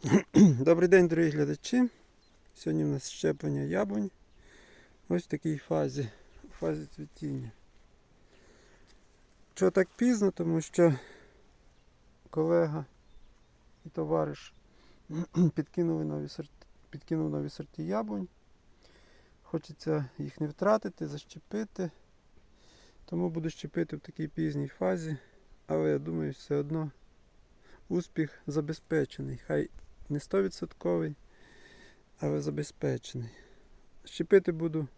Добрий день, дорогі глядачі. Сьогодні у нас щеплення яблунь. Ось в такій фазі, в фазі цвітіння. Чого так пізно? Тому що колега і товариш підкинули нові сорти, підкинув нові сорти яблунь. Хочеться їх не втратити, защепити. Тому буду щепити в такій пізній фазі. Але я думаю, все одно успіх забезпечений. Хай не 100%, але забезпечений. Щепити буду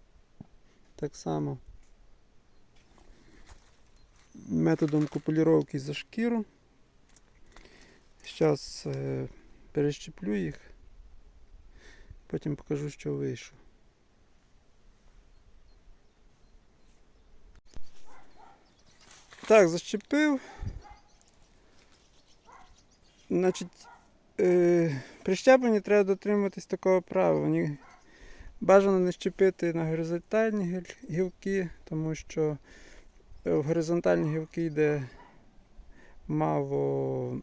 так само методом купуліровки за шкіру. Зараз е, перещеплю їх, потім покажу, що вийшло. Так, защепив. Значить, при щепленні треба дотримуватись такого правила. Бажано не щепити на горизонтальні гілки, тому що е, в горизонтальні гілки йде мало,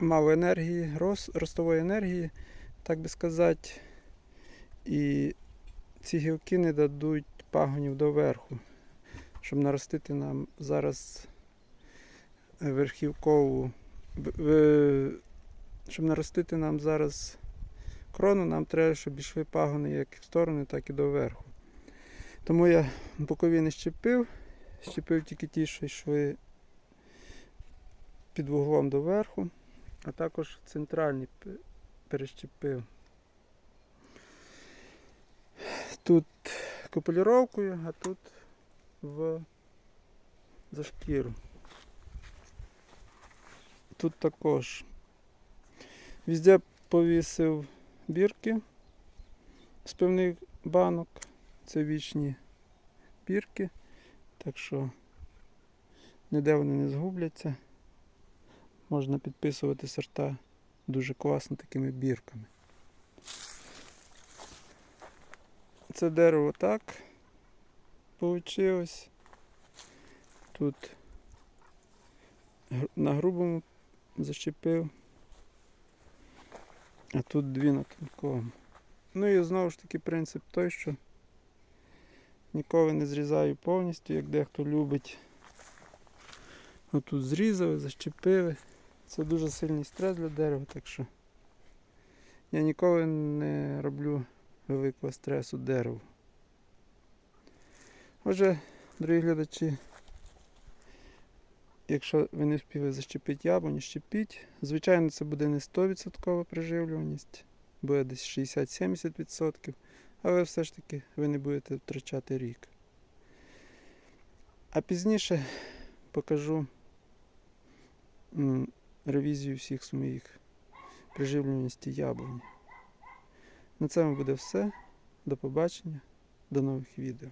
мало енергії, роз, ростової енергії, так би сказати. І ці гілки не дадуть пагонів доверху, щоб наростити нам зараз верхівкову. Щоб наростити нам зараз крону, нам треба, щоб йшли пагони як в сторони, так і доверху. Тому я бокові не щепив, щепив тільки ті, що йшли під вуглом доверху, а також центральні перещепив. Тут копуліровкою, а тут в за шкіру. Тут також везде повісив бірки з певних банок. Це вічні бірки, так що ніде вони не згубляться. Можна підписувати сорта дуже класно такими бірками. Це дерево так получилось. Тут на грубому защепив. А тут дві на тонкому. Ну і знову ж таки принцип той, що ніколи не зрізаю повністю, як дехто любить. Отут зрізали, защепили. Це дуже сильний стрес для дерева, так що я ніколи не роблю великого стресу дереву. Отже, дорогі глядачі, якщо ви не встигли защепити яблуню, щепіть. Звичайно, це буде не 100% приживлюваність, буде десь 60-70%, але все ж таки ви не будете втрачати рік. А пізніше покажу ревізію всіх своїх приживлюваності яблуні. На цьому буде все. До побачення, до нових відео.